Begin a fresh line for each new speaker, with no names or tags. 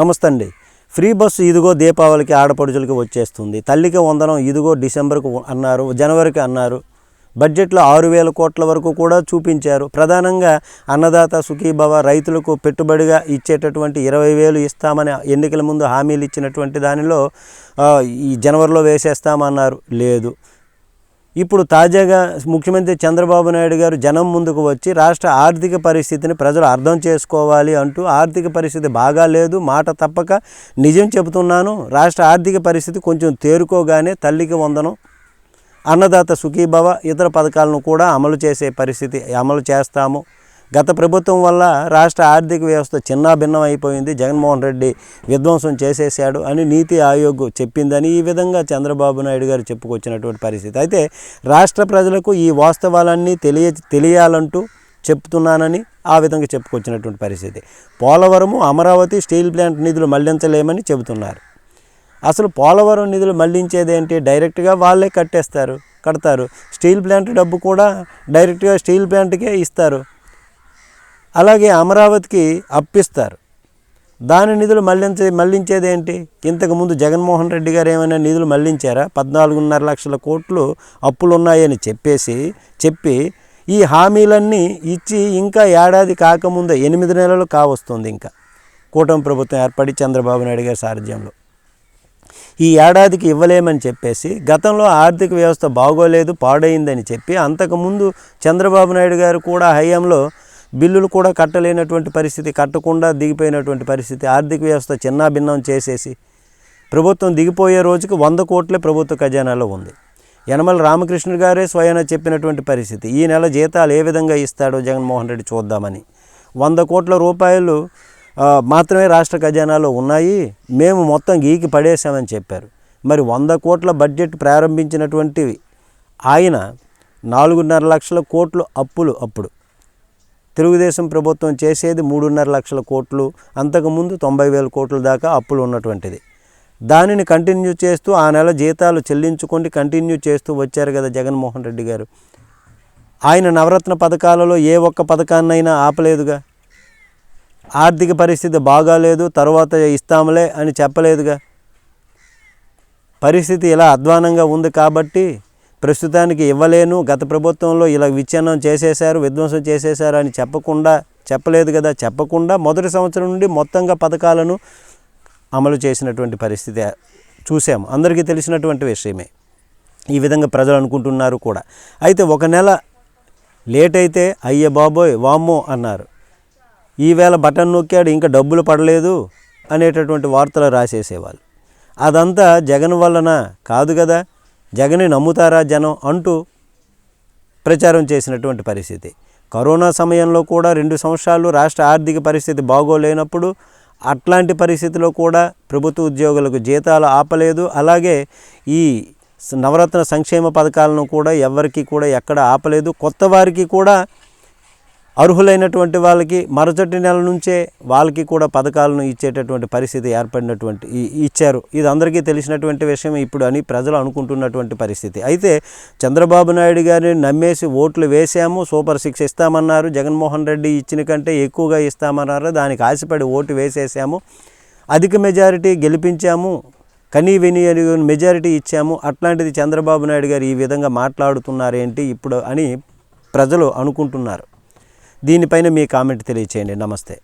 నమస్తే అండి free bus ఇదిగో దీపావళికి ఆడపడుచులకి వచ్చేస్తుంది. తల్లికి వందనం ఇదిగో డిసెంబర్కు అన్నారు జనవరికి అన్నారు. బడ్జెట్లో ఆరు వేల కోట్ల వరకు కూడా చూపించారు. ప్రధానంగా అన్నదాత సుఖీభవ రైతులకు పెట్టుబడిగా ఇచ్చేటటువంటి ఇరవై వేలు ఇస్తామని ఎన్నికల ముందు హామీలు ఇచ్చినటువంటి దానిలో ఈ జనవరిలో వేసేస్తామన్నారు. లేదు. ఇప్పుడు తాజాగా ముఖ్యమంత్రి చంద్రబాబు నాయుడు గారు జనం ముందుకు వచ్చి రాష్ట్ర ఆర్థిక పరిస్థితిని ప్రజలు అర్థం చేసుకోవాలి అంటూ ఆర్థిక పరిస్థితి బాగా లేదు మాట తప్పక నిజం చెబుతున్నాను రాష్ట్ర ఆర్థిక పరిస్థితి కొంచెం తేరుకోగానే తల్లికి వందనం అన్నదాత సుఖీభవ ఇతర పథకాలను కూడా అమలు చేసే పరిస్థితి అమలు చేస్తాము. గత ప్రభుత్వం వల్ల రాష్ట్ర ఆర్థిక వ్యవస్థ చిన్నాభిన్నం అయిపోయింది. జగన్మోహన్ రెడ్డి విధ్వంసం చేసేసాడు అని నీతి ఆయోగ్ చెప్పిందని ఈ విధంగా చంద్రబాబు నాయుడు గారు చెప్పుకొచ్చినటువంటి పరిస్థితి. అయితే రాష్ట్ర ప్రజలకు ఈ వాస్తవాలన్నీ తెలియ తెలియాలంటూ చెప్తున్నానని ఆ విధంగా చెప్పుకొచ్చినటువంటి పరిస్థితి. పోలవరము అమరావతి స్టీల్ ప్లాంట్ నిధులు మళ్ళించలేమని చెబుతున్నారు. అసలు పోలవరం నిధులు మళ్ళించేది ఏంటి? డైరెక్ట్గా వాళ్ళే కట్టేస్తారు కడతారు. స్టీల్ ప్లాంట్ డబ్బు కూడా డైరెక్ట్గా స్టీల్ ప్లాంట్కే ఇస్తారు. అలాగే అమరావతికి అప్పిస్తారు. దాని నిధులు మళ్ళించే మళ్ళించేదేంటి ఏంటి? ఇంతకుముందు జగన్మోహన్ రెడ్డి గారు ఏమైనా నిధులు మళ్ళించారా? పద్నాలుగున్నర లక్షల కోట్లు అప్పులు ఉన్నాయని చెప్పేసి చెప్పి ఈ హామీలన్నీ ఇచ్చి ఇంకా ఏడాది కాకముందే ఎనిమిది నెలలు కావస్తుంది ఇంకా. కూటమి ప్రభుత్వం ఏర్పడి చంద్రబాబు నాయుడు గారి సారథ్యంలో. ఈ ఏడాదికి ఇవ్వలేమని చెప్పేసి గతంలో ఆర్థిక వ్యవస్థ బాగోలేదు పాడైందని చెప్పి అంతకుముందు చంద్రబాబు నాయుడు గారు కూడా హయాంలో బిల్లులు కూడా కట్టలేనటువంటి పరిస్థితి కట్టకుండా దిగిపోయినటువంటి పరిస్థితి ఆర్థిక వ్యవస్థ చిన్నాభిన్నం చేసేసి ప్రభుత్వం దిగిపోయే రోజుకి వంద కోట్లే ప్రభుత్వ ఖజానాలో ఉంది. యనమల రామకృష్ణ గారే స్వయాన చెప్పినటువంటి పరిస్థితి. ఈ నెల జీతాలు ఏ విధంగా ఇస్తాడో జగన్మోహన్ రెడ్డి చూద్దామని. వంద కోట్ల రూపాయలు మాత్రమే రాష్ట్ర ఖజానాలో ఉన్నాయి. మేము మొత్తం గీకి పడేశామని చెప్పారు. మరి వంద కోట్ల బడ్జెట్ ప్రారంభించినటువంటి ఆయన నాలుగున్నర లక్షల కోట్లు అప్పులు అప్పుడు. తెలుగుదేశం ప్రభుత్వం చేసేది మూడున్నర లక్షల కోట్లు అంతకుముందు తొంభై వేల కోట్ల దాకా అప్పులు ఉన్నటువంటిది. దానిని కంటిన్యూ చేస్తూ ఆ నెల జీతాలు చెల్లించుకొని కంటిన్యూ చేస్తూ వచ్చారు కదా జగన్మోహన్ రెడ్డి గారు. ఆయన నవరత్న పథకాలలో ఏ ఒక్క పథకాన్నైనా ఆపలేదుగా. ఆర్థిక పరిస్థితి బాగాలేదు తర్వాత ఇస్తాములే అని చెప్పలేదుగా. పరిస్థితి ఇలా అధ్వానంగా ఉంది కాబట్టి ప్రస్తుతానికి ఇవ్వలేను. గత ప్రభుత్వంలో ఇలా విచ్ఛిన్నం చేసేశారు విధ్వంసం చేసేశారు అని చెప్పకుండా చెప్పలేదు కదా చెప్పకుండా మొదటి సంవత్సరం నుండి మొత్తంగా పథకాలను అమలు చేసినటువంటి పరిస్థితి చూసాము అందరికీ తెలిసినటువంటి విషయమే. ఈ విధంగా ప్రజలు అనుకుంటున్నారు కూడా. అయితే ఒక నెల లేట్ అయితే అయ్య బాబోయ్ వామ్మో అన్నారు. ఈవేళ బటన్ నొక్కాడు ఇంకా డబ్బులు పడలేదు అనేటటువంటి వార్తలు రాసేసేవాళ్ళు. అదంతా జగన్ వలన కాదు కదా? జగన్ని నమ్ముతారా జనం అంటూ ప్రచారం చేసినటువంటి పరిస్థితి. కరోనా సమయంలో కూడా రెండు సంవత్సరాలు రాష్ట్ర ఆర్థిక పరిస్థితి బాగోలేనప్పుడు అట్లాంటి పరిస్థితిలో కూడా ప్రభుత్వ ఉద్యోగులకు జీతాలు ఆపలేదు. అలాగే ఈ నవరత్న సంక్షేమ పథకాలను కూడా ఎవరికి కూడా ఎక్కడ ఆపలేదు. కొత్త వారికి కూడా అర్హులైనటువంటి వాళ్ళకి మరుసటి నెల నుంచే వాళ్ళకి కూడా పథకాలను ఇచ్చేటటువంటి పరిస్థితి ఏర్పడినటువంటి ఇచ్చారు. ఇది అందరికీ తెలిసినటువంటి విషయం. ఇప్పుడు అని ప్రజలు అనుకుంటున్నటువంటి పరిస్థితి. అయితే చంద్రబాబు నాయుడు గారిని నమ్మేసి ఓట్లు వేసాము సూపర్ సిక్స్ ఇస్తామన్నారు. జగన్మోహన్ రెడ్డి ఇచ్చిన కంటే ఎక్కువగా ఇస్తామన్నారు. దానికి ఆశపడి ఓటు వేసేసాము. అధిక మెజారిటీ గెలిపించాము. కనీ విని మెజారిటీ ఇచ్చాము. అట్లాంటిది చంద్రబాబు నాయుడు గారు ఈ విధంగా మాట్లాడుతున్నారేంటి ఇప్పుడు అని ప్రజలు అనుకుంటున్నారు. దీనిపైన మీ కామెంట్ తెలియచేయండి. నమస్తే.